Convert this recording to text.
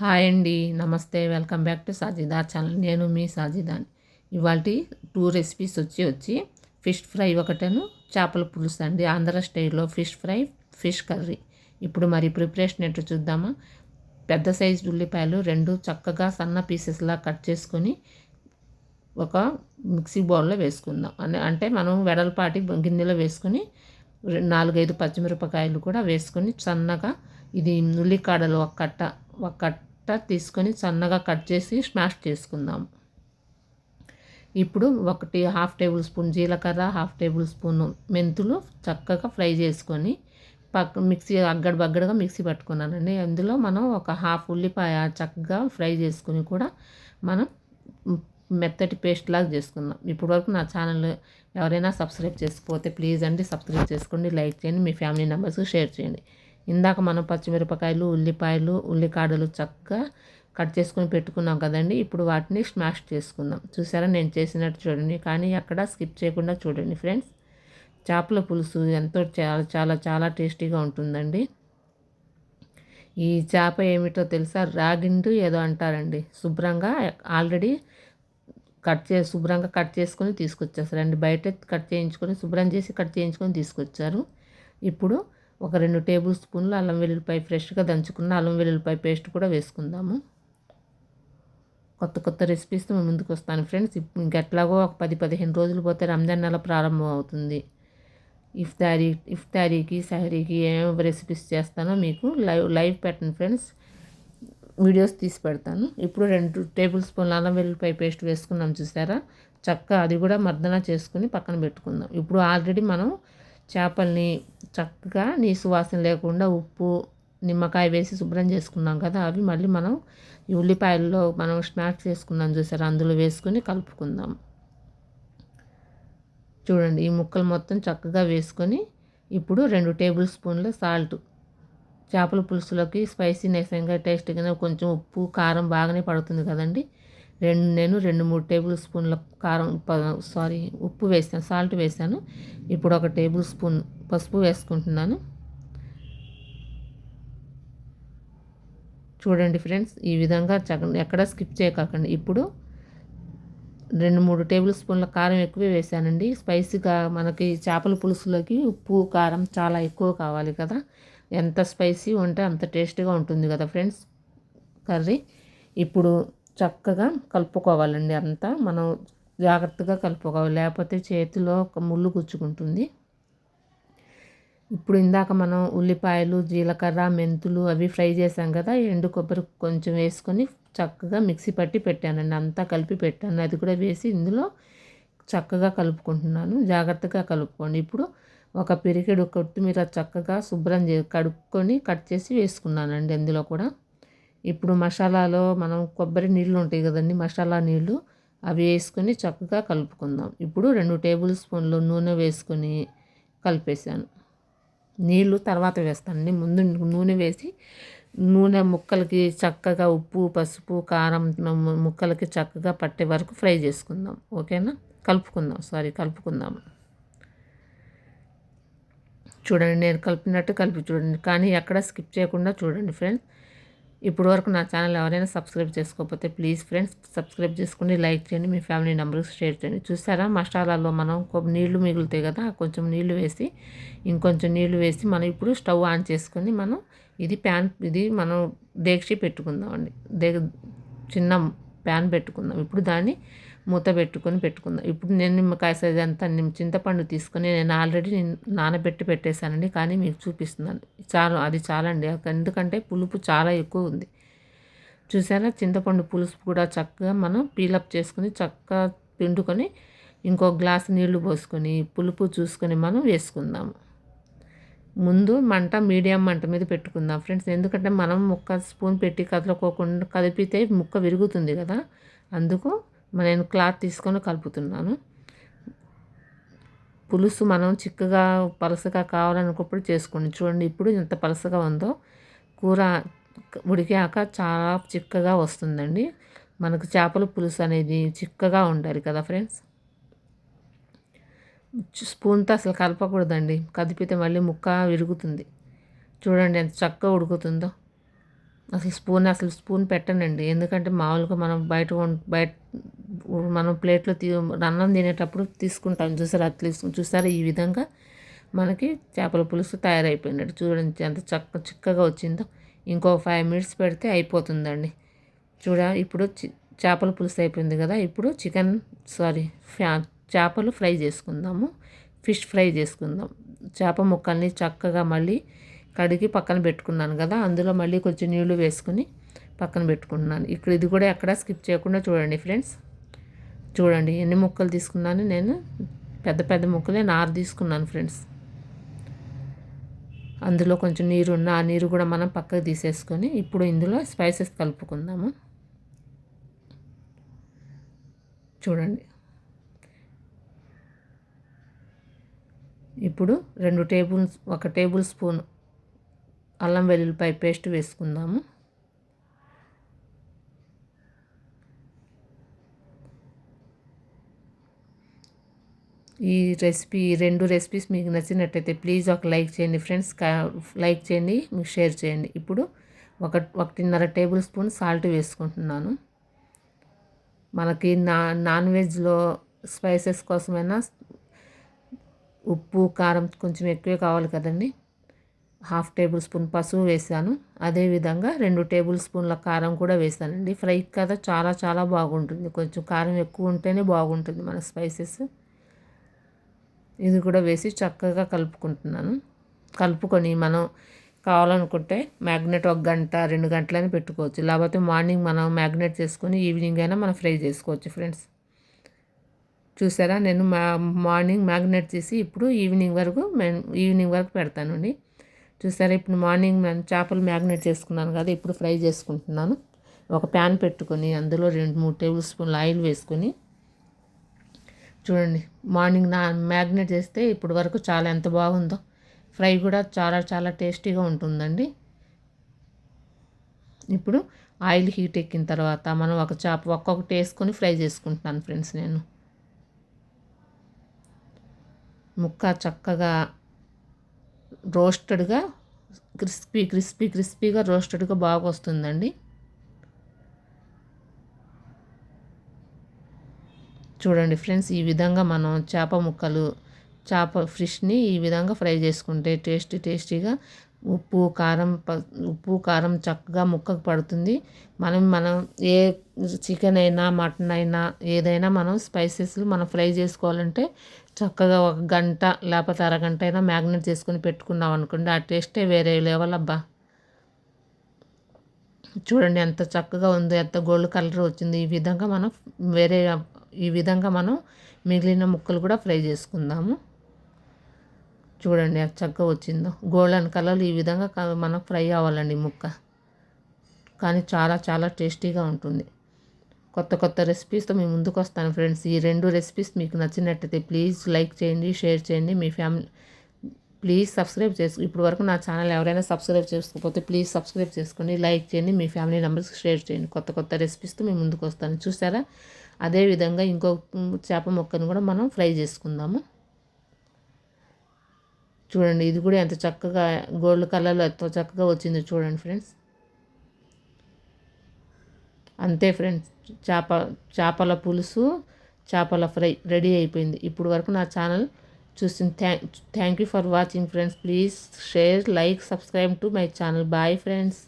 Hi అండి namaste welcome back to Sajida channel. నేను మీ సాజిదాన్. ఇవాళ టూ రెసిపీస్ వచ్చి వచ్చి ఫిష్ ఫ్రై ఒకటను చేపల పులుసు అండి. ఆంధ్ర స్టైల్లో ఫిష్ ఫ్రై ఫిష్ కర్రీ. ఇప్పుడు మరి ప్రిపరేషన్ ఎట్టు చూద్దామా? పెద్ద సైజు ఉల్లిపాయలు రెండు చక్కగా సన్న పీసెస్లా కట్ చేసుకొని ఒక మిక్సీ బౌల్లో వేసుకుందాం. అంటే మనం వెడల్పాటి గిన్నెలో వేసుకొని నాలుగైదు పచ్చిమిరపకాయలు కూడా వేసుకొని సన్నగా ఇది ఉల్లికాడలు ఒక కట్ట ఒక కట్ట తీసుకొని సన్నగా కట్ చేసి స్మాష్ చేసుకుందాం. ఇప్పుడు ఒకటి హాఫ్ టేబుల్ స్పూన్ జీలకర్ర హాఫ్ టేబుల్ స్పూన్ మెంతులు చక్కగా ఫ్రై చేసుకొని పక్క మిక్సీ అగ్గడ బగ్గడగా మిక్సీ పట్టుకున్నానండి. అందులో మనం ఒక హాఫ్ ఉల్లిపాయ చక్కగా ఫ్రై చేసుకుని కూడా మనం మెత్తటి పేస్ట్ లాగా చేసుకుందాం. ఇప్పటి వరకు నా ఛానల్ ఎవరైనా సబ్స్క్రైబ్ చేసుకోకపోతే ప్లీజ్ అండి సబ్స్క్రైబ్ చేసుకోండి లైక్ చేయండి మీ ఫ్యామిలీ మెంబర్స్కి షేర్ చేయండి. ఇందాక మనం పచ్చిమిరపకాయలు ఉల్లిపాయలు ఉల్లికాడలు చక్కగా కట్ చేసుకొని పెట్టుకున్నాం కదండి. ఇప్పుడు వాటిని స్మాష్ చేసుకుందాం. చూసారా? నేను చేసినట్టు చూడండి. కానీ అక్కడ స్కిప్ చేయకుండా చూడండి ఫ్రెండ్స్. చేపల పులుసు ఎంతో చాలా చాలా చాలా టేస్టీగా ఉంటుందండి. ఈ చేప ఏమిటో తెలుసా? రాగిండు ఏదో అంటారండి. శుభ్రంగా ఆల్రెడీ కట్ చే శుభ్రంగా కట్ చేసుకొని అండి బయట కట్ చేయించుకొని శుభ్రం చేసి కట్ చేయించుకొని తీసుకొచ్చారు. ఇప్పుడు ఒక రెండు టేబుల్ స్పూన్లు అల్లం వెల్లుల్లిపాయ ఫ్రెష్గా దంచుకున్న అల్లం వెల్లుల్లిపాయ పేస్ట్ కూడా వేసుకుందాము. కొత్త కొత్త రెసిపీస్తో మేము ముందుకు వస్తాను ఫ్రెండ్స్. ఇప్పుడు ఇంకెట్లాగో ఒక పది పదిహేను రోజులు పోతే రంజాన్ నెల ప్రారంభం అవుతుంది. ఇఫ్తారీ ఇఫ్తారీకి సహరీకి ఏమేమి రెసిపీస్ చేస్తానో మీకు లైవ్ లైవ్ పెట్టండి ఫ్రెండ్స్. వీడియోస్ తీసి పెడతాను. ఇప్పుడు రెండు టేబుల్ స్పూన్ల అల్లం వెల్లుల్లిపాయ పేస్ట్ వేసుకున్నాం చూసారా? చక్క అది కూడా మర్దన చేసుకుని పక్కన పెట్టుకుందాం. ఇప్పుడు ఆల్రెడీ మనం చేపల్ని చక్కగా నీ సువాసన లేకుండా ఉప్పు నిమ్మకాయ వేసి శుభ్రం చేసుకున్నాం కదా అవి మళ్ళీ మనం ఈ ఉల్లిపాయల్లో మనం స్మాష్ చేసుకున్నాం చూసారు అందులో వేసుకొని కలుపుకుందాం. చూడండి ఈ ముక్కలు మొత్తం చక్కగా వేసుకొని ఇప్పుడు రెండు టేబుల్ స్పూన్ల సాల్ట్. చేపల పులుసులోకి స్పైసీనెస్ ఇంకా టేస్ట్గా కొంచెం ఉప్పు కారం బాగానే పడుతుంది కదండి. రెండు నేను రెండు మూడు టేబుల్ స్పూన్ల కారం సారీ ఉప్పు వేసాను సాల్ట్ వేసాను. ఇప్పుడు ఒక టేబుల్ స్పూన్ పసుపు వేసుకుంటున్నాను. చూడండి ఫ్రెండ్స్ ఈ విధంగా ఎక్కడ స్కిప్ చేయకండి ఇప్పుడు రెండు మూడు టేబుల్ స్పూన్ల కారం ఎక్కువ వేసానండి. స్పైసీగా మనకి చేపల పులుసులోకి ఉప్పు కారం చాలా ఎక్కువ కావాలి కదా. ఎంత స్పైసీ ఉంటే అంత టేస్ట్గా ఉంటుంది కదా ఫ్రెండ్స్ కర్రీ. ఇప్పుడు చక్కగా కలుపుకోవాలండి అంతా. మనం జాగ్రత్తగా కలుపుకోవాలి. లేకపోతే చేతిలో ఒక ముళ్ళు గుచ్చుకుంటుంది. ఇప్పుడు ఇందాక మనం ఉల్లిపాయలు జీలకర్ర మెంతులు అవి ఫ్రై చేసాం కదా ఎండు కొబ్బరి కొంచెం వేసుకొని చక్కగా మిక్సీ పట్టి పెట్టానండి. అంతా కలిపి పెట్టాను. అది కూడా వేసి ఇందులో చక్కగా కలుపుకుంటున్నాను. జాగ్రత్తగా కలుపుకోండి. ఇప్పుడు ఒక పిరికెడు కొత్తిమీర చక్కగా శుభ్రం చే కడుక్కొని కట్ చేసి వేసుకున్నానండి అందులో కూడా. ఇప్పుడు మసాలాలో మనం కొబ్బరి నీళ్ళు ఉంటాయి కదండి మసాలా నీళ్ళు అవి వేసుకొని చక్కగా కలుపుకుందాం. ఇప్పుడు రెండు టేబుల్ స్పూన్లు నూనె వేసుకొని కలిపేసాను నీళ్ళు తర్వాత వేస్తానండి ముందు నూనె వేసి నూనె ముక్కలకి చక్కగా ఉప్పు పసుపు కారం ముక్కలకి చక్కగా పట్టే వరకు ఫ్రై చేసుకుందాం. ఓకేనా? కలుపుకుందాం. సారీ కలుపుకుందాం. చూడండి నేను కలిపినట్టు కలిపి చూడండి. కానీ ఎక్కడ స్కిప్ చేయకుండా చూడండి ఫ్రెండ్స్. ఇప్పుడు వరకు నా ఛానల్ ఎవరైనా సబ్స్క్రైబ్ చేసుకోకపోతే ప్లీజ్ ఫ్రెండ్స్ సబ్స్క్రైబ్ చేసుకుని లైక్ చేయండి మీ ఫ్యామిలీ నెంబర్కి షేర్ చేయండి. చూసారా? మసాలాలో మనం నీళ్ళు మిగులుతాయి కదా కొంచెం నీళ్ళు వేసి ఇంకొంచెం నీళ్ళు వేసి మనం ఇప్పుడు స్టవ్ ఆన్ చేసుకొని మనం ఇది ప్యాన్ ఇది మనం డేక్షి పెట్టుకుందామండి. దే చిన్న ప్యాన్ పెట్టుకుందాం. ఇప్పుడు దాన్ని మూత పెట్టుకొని పెట్టుకుందాం. ఇప్పుడు నేను నిమ్మకాయ సైజ్ అంత చింతపండు తీసుకొని నేను ఆల్రెడీ నేను నానబెట్టి పెట్టేశానండి. కానీ మీకు చూపిస్తున్నాను. చాలు అది చాలండి. ఎందుకంటే పులుపు చాలా ఎక్కువ ఉంది. చూసారా? చింతపండు పులుసు కూడా చక్కగా మనం పీలప్ చేసుకొని చక్కగా పిండుకొని ఇంకో గ్లాస్ నీళ్ళు పోసుకొని పులుపు చూసుకొని మనం వేసుకుందాము. ముందు మంట మీడియం మంట మీద పెట్టుకుందాం ఫ్రెండ్స్. ఎందుకంటే మనం ముక్క స్పూన్ పెట్టి కదలకోకుండా కదిపితే ముక్క విరుగుతుంది కదా. అందుకు నేను క్లాత్ తీసుకొని కలుపుతున్నాను. పులుసు మనం చిక్కగా పలసగా కావాలనుకున్నప్పుడు చేసుకోండి. చూడండి ఇప్పుడు ఎంత పలసగా ఉందో. కూర ఉడికాక చాలా చిక్కగా వస్తుందండి. మనకు చేపల పులుసు అనేది చిక్కగా ఉండాలి కదా ఫ్రెండ్స్. స్పూన్తో అసలు కలపకూడదండి. కదిపితే మళ్ళీ ముక్క విరుగుతుంది. చూడండి ఎంత చక్కగా ఉడుకుతుందో. అసలు స్పూన్ అసలు స్పూన్ పెట్టనండి. ఎందుకంటే మామూలుగా మనం బయట బయట మనం ప్లేట్లో తీ అన్నం తినేటప్పుడు తీసుకుంటాం. చూసారు? అది తీసుకుని చూసారా? ఈ విధంగా మనకి చేపల పులుసు తయారైపోయినట్టు చూడండి ఎంత చక్క చిక్కగా వచ్చిందో. ఇంకో ఫైవ్ మినిట్స్ పెడితే అయిపోతుందండి. చూడ? ఇప్పుడు చేపల పులుసు అయిపోయింది కదా? ఇప్పుడు చికెన్ సారీ ఫ్యా చేపలు ఫ్రై చేసుకుందాము. ఫిష్ ఫ్రై చేసుకుందాం. చేప ముక్కల్ని చక్కగా మళ్ళీ కడిగి పక్కన పెట్టుకున్నాను కదా? అందులో మళ్ళీ కొంచెం నీళ్ళు వేసుకుని పక్కన పెట్టుకుంటున్నాను. ఇక్కడ ఇది కూడా ఎక్కడ స్కిప్ చేయకుండా చూడండి ఫ్రెండ్స్. చూడండి ఎన్ని ముక్కలు తీసుకున్నాను నేను? పెద్ద పెద్ద ముక్కలే నారు తీసుకున్నాను ఫ్రెండ్స్. అందులో కొంచెం నీరు ఉన్న ఆ నీరు కూడా మనం పక్కకు తీసేసుకొని ఇప్పుడు ఇందులో స్పైసెస్ కలుపుకుందాము. చూడండి. ఇప్పుడు రెండు టేబుల్ ఒక టేబుల్ స్పూన్ అల్లం వెల్లుల్లిపాయ పేస్ట్ వేసుకుందాము. ఈ రెసిపీ రెండు రెసిపీస్ మీకు నచ్చినట్టయితే ప్లీజ్ ఒక లైక్ చేయండి ఫ్రెండ్స్. లైక్ చేయండి మీకు షేర్ చేయండి. ఇప్పుడు ఒక ఒకటిన్నర టేబుల్ స్పూన్ సాల్ట్ వేసుకుంటున్నాను. మనకి నా నాన్ వెజ్లో స్పైసెస్ కోసమైనా ఉప్పు కారం కొంచెం ఎక్కువే కావాలి కదండి. హాఫ్ టేబుల్ స్పూన్ పసుపు వేసాను. అదేవిధంగా రెండు టేబుల్ స్పూన్ల కారం కూడా వేసానండి. ఫ్రై కదా చాలా చాలా బాగుంటుంది. కొంచెం కారం ఎక్కువ ఉంటేనే బాగుంటుంది మన స్పైసెస్. ఇది కూడా వేసి చక్కగా కలుపుకుంటున్నాను. కలుపుకొని మనం కావాలనుకుంటే మ్యాగ్నెట్ ఒక గంట రెండు గంటలని పెట్టుకోవచ్చు. లేకపోతే మార్నింగ్ మనం మ్యాగ్నెట్ చేసుకొని ఈవినింగ్ అయినా మనం ఫ్రై చేసుకోవచ్చు ఫ్రెండ్స్. చూసారా? నేను మా మార్నింగ్ మ్యాగ్నెట్ చేసి ఇప్పుడు ఈవినింగ్ వరకు ఈవినింగ్ వరకు పెడతానండి చూసారా? ఇప్పుడు మార్నింగ్ నేను చేపలు మ్యాగ్నెట్ చేసుకున్నాను కదా ఇప్పుడు ఫ్రై చేసుకుంటున్నాను. ఒక ప్యాన్ పెట్టుకొని అందులో రెండు మూడు టేబుల్ స్పూన్లు ఆయిల్ వేసుకొని చూడండి మార్నింగ్ నా మ్యాగ్నెట్ చేస్తే ఇప్పుడు వరకు చాలా ఎంత బాగుందో. ఫ్రై కూడా చాలా చాలా టేస్టీగా ఉంటుందండి. ఇప్పుడు ఆయిల్ హీట్ ఎక్కిన తర్వాత మనం ఒక చేప ఒక్కొక్కటి వేసుకొని ఫ్రై చేసుకుంటున్నాను ఫ్రెండ్స్ నేను. ముక్క చక్కగా రోస్టెడ్గా క్రిస్పీ క్రిస్పీ క్రిస్పీగా రోస్టెడ్గా బాగా వస్తుందండి. చూడండి ఫ్రెండ్స్ ఈ విధంగా మనం చేప ముక్కలు చేప ఫిష్ని ఈ విధంగా ఫ్రై చేసుకుంటే టేస్టీ టేస్టీగా ఉప్పు కారం ఉప్పు కారం చక్కగా ముక్కకు పడుతుంది. మనం మనం ఏ చికెన్ అయినా మటన్ అయినా ఏదైనా మనం స్పైసెస్ మనం ఫ్రై చేసుకోవాలంటే చక్కగా ఒక గంట లేకపోతే అరగంట అయినా మ్యాగ్నెట్ చేసుకుని పెట్టుకున్నాం అనుకోండి ఆ టేస్టే వేరే లెవెల్ అబ్బా. చూడండి ఎంత చక్కగా ఉందో ఎంత గోల్డ్ కలర్ వచ్చింది ఈ విధంగా మనం వేరే ఈ విధంగా మనం మిగిలిన ముక్కలు కూడా ఫ్రై చేసుకుందాము. చూడండి అది చక్కగా వచ్చిందో. గోల్డెన్ కలర్ ఈ విధంగా మనకు ఫ్రై అవ్వాలండి ముక్క. కానీ చాలా చాలా టేస్టీగా ఉంటుంది. కొత్త కొత్త రెసిపీస్తో మీ ముందుకు వస్తాను ఫ్రెండ్స్. ఈ రెండు రెసిపీస్ మీకు నచ్చినట్టయితే ప్లీజ్ లైక్ చేయండి షేర్ చేయండి. మీ ఫ్యామిలీ ప్లీజ్ సబ్స్క్రైబ్ చేసుకో ఇప్పుడు వరకు నా ఛానల్ ఎవరైనా సబ్స్క్రైబ్ చేసుకోకపోతే ప్లీజ్ సబ్స్క్రైబ్ చేసుకోండి లైక్ చేయండి. మీ ఫ్యామిలీ మెంబర్స్కి షేర్ చేయండి. కొత్త కొత్త రెసిపీస్తో మీ ముందుకు వస్తాను. చూసారా? అదేవిధంగా ఇంకో చేప ముక్కను కూడా మనం ఫ్రై చేసుకుందాము. చూడండి ఇది కూడా ఎంత చక్కగా గోల్డ్ కలర్లో ఎంత చక్కగా వచ్చిందో చూడండి ఫ్రెండ్స్. అంతే ఫ్రెండ్స్ చేప చేపల పులుసు చేపల ఫ్రై రెడీ అయిపోయింది. ఇప్పుడు వరకు నా ఛానల్ చూసిన thank thank you for watching friends. Please share like subscribe to my channel. Bye friends.